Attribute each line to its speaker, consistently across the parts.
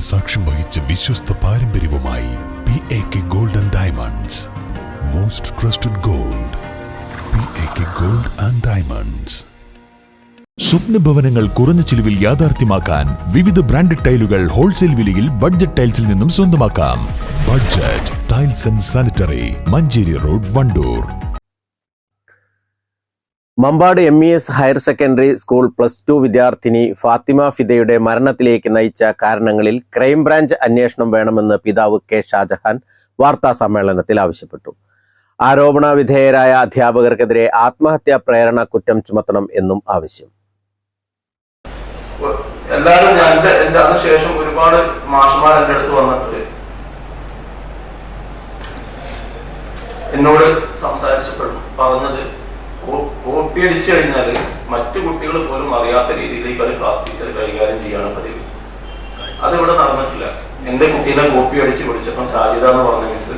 Speaker 1: സാക്ഷ്യം വഹിച്ച വിശ്വസ്ത പാരമ്പര്യവുമായി P A K gold and diamonds most trusted gold P A K gold and diamonds സ്വപ്ന ഭവനങ്ങൾ കുറഞ്ഞ ചിലവിൽ യാഥാർത്ഥ്യമാക്കാൻ വിവിധ ബ്രാൻഡഡ് ടൈലുകൾ ഹോൾസെയിൽ വിലയിൽ ബഡ്ജറ്റ് ടൈൽസിൽ നിന്നും സ്വന്തമാക്കാം. Budget tiles and sanitary Manjeri road Wandoor.
Speaker 2: Mambad M E S higher secondary school plus two വിദ്യാർത്ഥിനി ഫാത്തിമ ഫിദയുടെ മരണത്തിലേക്ക് നയിച്ച കാരണങ്ങളിൽ ക്രൈംബ്രാഞ്ച് അന്വേഷണം വേണമെന്ന് പിതാവ് കെ ഷാജഹാൻ വാർത്താ സമ്മേളനത്തിൽ ആവശ്യപ്പെട്ടു. ആരോപണ വിധേയരായ അധ്യാപകർക്കെതിരെ ആത്മഹത്യാ പ്രേരണ കുറ്റം ചുമത്തണം എന്നും ആവശ്യം.
Speaker 3: എല്ലാവരും ഞാൻ എന്റെ അതിനുശേഷം ഒരുപാട് മാഷന്മാർ അടുത്ത് വന്നിട്ട് എന്നോട് സംസാരിച്ചപ്പോഴും പറഞ്ഞത് കോപ്പി അടിച്ചു കഴിഞ്ഞാൽ മറ്റു കുട്ടികൾ പോലും അറിയാത്ത രീതിയിലേക്ക് അത് ക്ലാസ് ടീച്ചർ കൈകാര്യം ചെയ്യാണ് പതിവ്. അതിവിടെ നടന്നിട്ടില്ല. എന്റെ കുട്ടീനെ കോപ്പി അടിച്ച് പിടിച്ചപ്പം സാധ്യത എന്ന് പറഞ്ഞ മിസ്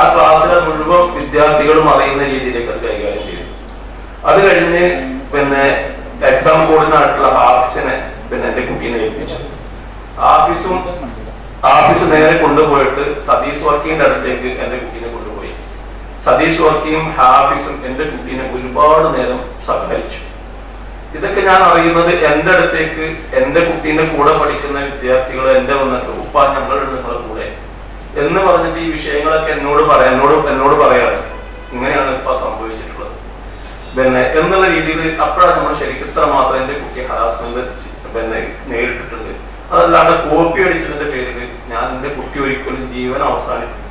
Speaker 3: ആ ക്ലാസ്സിലെ മുഴുവൻ വിദ്യാർത്ഥികളും അറിയുന്ന രീതിയിലേക്ക് അത് കൈകാര്യം ചെയ്തു. അത് കഴിഞ്ഞ് പിന്നെ എക്സാം ബോർഡിനായിട്ടുള്ള ആഫീസിനെ പിന്നെ എന്റെ കുട്ടീനെ ഏൽപ്പിച്ചു. ആഫീസും ആഫീസ് നേരെ കൊണ്ടുപോയിട്ട് സതീഷ് വർക്കിന്റെ അടുത്തേക്ക് എന്റെ കുട്ടീനെ കൊണ്ടുപോയി. സതീഷ് വർക്കിയും ഹാഫീസും എന്റെ കുട്ടീനെ ഒരുപാട് നേരം സഹകരിച്ചു. ഇതൊക്കെ ഞാൻ അറിയുന്നത് എന്റെ അടുത്തേക്ക് എന്റെ കുട്ടീന്റെ കൂടെ പഠിക്കുന്ന വിദ്യാർത്ഥികൾ എന്റെ വന്നിട്ട് ഉപ്പ ഞങ്ങളുണ്ട് നിങ്ങളുടെ കൂടെ എന്ന് പറഞ്ഞിട്ട് ഈ വിഷയങ്ങളൊക്കെ എന്നോട് പറയാം എന്നോട് എന്നോട് പറയാണ് ഇങ്ങനെയാണ് ഇപ്പൊ സംഭവിച്ചിട്ടുള്ളത്. പിന്നെ എന്നുള്ള രീതിയിൽ അപ്പോഴാണ് നമ്മൾ ശരിക്കും ഇത്ര മാത്രം എന്റെ കുട്ടി ഹറാസ്മെന്റ് പിന്നെ നേരിട്ടിട്ടുണ്ട്. അതല്ലാണ്ട് കോപ്പി അടിച്ചതിന്റെ പേരിൽ ഞാൻ എന്റെ കുട്ടി ഒരിക്കലും ജീവൻ അവസാനിപ്പിക്കുന്നു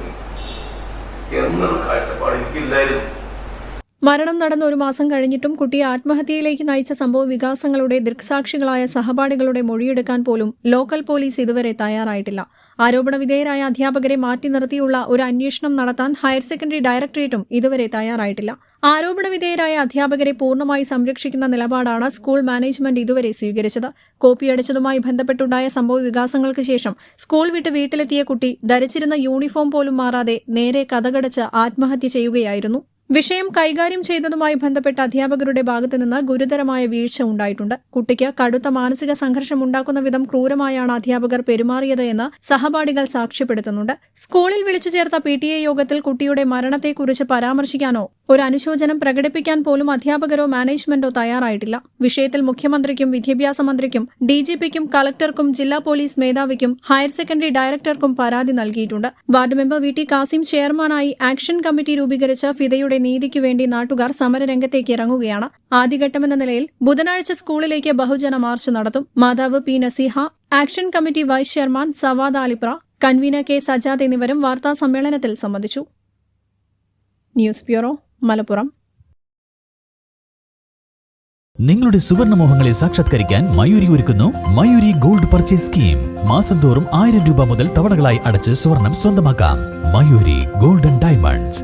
Speaker 3: എന്നുള്ള കാഴ്ചപ്പാട് എനിക്കില്ലായിരുന്നു.
Speaker 4: മരണം നടന്ന ഒരു മാസം കഴിഞ്ഞിട്ടും കുട്ടിയെ ആത്മഹത്യയിലേക്ക് നയിച്ച സംഭവ വികാസങ്ങളുടെ ദൃക്സാക്ഷികളായ സഹപാഠികളുടെ മൊഴിയെടുക്കാൻ പോലും ലോക്കൽ പോലീസ് ഇതുവരെ തയ്യാറായിട്ടില്ല. ആരോപണ വിധേയരായ അധ്യാപകരെ മാറ്റി നിർത്തിയുള്ള ഒരു അന്വേഷണം നടത്താൻ ഹയർ സെക്കൻഡറി ഡയറക്ടറേറ്റും ഇതുവരെ തയ്യാറായിട്ടില്ല. ആരോപണ വിധേയരായ അധ്യാപകരെ പൂർണമായി സംരക്ഷിക്കുന്ന നിലപാടാണ് സ്കൂൾ മാനേജ്മെന്റ് ഇതുവരെ സ്വീകരിച്ചത്. കോപ്പിയടിച്ചതുമായി ബന്ധപ്പെട്ടുണ്ടായ സംഭവ വികാസങ്ങൾക്ക് ശേഷം സ്കൂൾ വിട്ട് വീട്ടിലെത്തിയ കുട്ടി ധരിച്ചിരുന്ന യൂണിഫോം പോലും മാറാതെ നേരെ കഥകടച്ച് ആത്മഹത്യ ചെയ്യുകയായിരുന്നു. വിഷയം കൈകാര്യം ചെയ്തതുമായി ബന്ധപ്പെട്ട അധ്യാപകരുടെ ഭാഗത്തു നിന്ന് ഗുരുതരമായ വീഴ്ച ഉണ്ടായിട്ടുണ്ട്. കുട്ടിക്ക് കടുത്ത മാനസിക സംഘർഷം ഉണ്ടാക്കുന്ന വിധം ക്രൂരമായാണ് അധ്യാപകർ പെരുമാറിയത് എന്ന് സഹപാഠികൾ സാക്ഷ്യപ്പെടുത്തുന്നുണ്ട്. സ്കൂളിൽ വിളിച്ചു ചേർത്ത പി ടി എ യോഗത്തിൽ കുട്ടിയുടെ മരണത്തെക്കുറിച്ച് പരാമർശിക്കാനോ ഒരു അനുശോചനം പ്രകടിപ്പിക്കാൻ പോലും അധ്യാപകരോ മാനേജ്മെന്റോ തയ്യാറായിട്ടില്ല. വിഷയത്തിൽ മുഖ്യമന്ത്രിക്കും വിദ്യാഭ്യാസ മന്ത്രിക്കും ഡിജിപിക്കും കളക്ടർക്കും ജില്ലാ പോലീസ് മേധാവിക്കും ഹയർ സെക്കൻഡറി ഡയറക്ടർക്കും പരാതി നൽകിയിട്ടുണ്ട്. Ward member V T Kasim ചെയർമാനായി ആക്ഷൻ കമ്മിറ്റി രൂപീകരിച്ച ഫിദയുടെ നീതിക്കു വേണ്ടി നാട്ടുകാർ സമരരംഗത്തേക്ക് ഇറങ്ങുകയാണ്. ആദ്യഘട്ടമെന്ന നിലയിൽ ബുധനാഴ്ച സ്കൂളിലേക്ക് ബഹുജന മാർച്ച് നടത്തും. മാതാവ് P Naseeha action committee vice chairman Savad Alipra convener K Sajad എന്നിവരും വാർത്താ സമ്മേളനത്തിൽ സംബന്ധിച്ചു. News bureau Malappuram.
Speaker 5: നിങ്ങളുടെ സുവർണമോഹങ്ങളെ സാക്ഷാത്കരിക്കാൻ മയൂരി ഒരുക്കുന്നു മയൂരി ഗോൾഡ് പർച്ചേസ് സ്കീം. മാസം തോറും ആയിരം രൂപ മുതൽ തവണകളായി അടച്ച് സ്വർണം സ്വന്തമാക്കാം. Mayuri golden diamonds.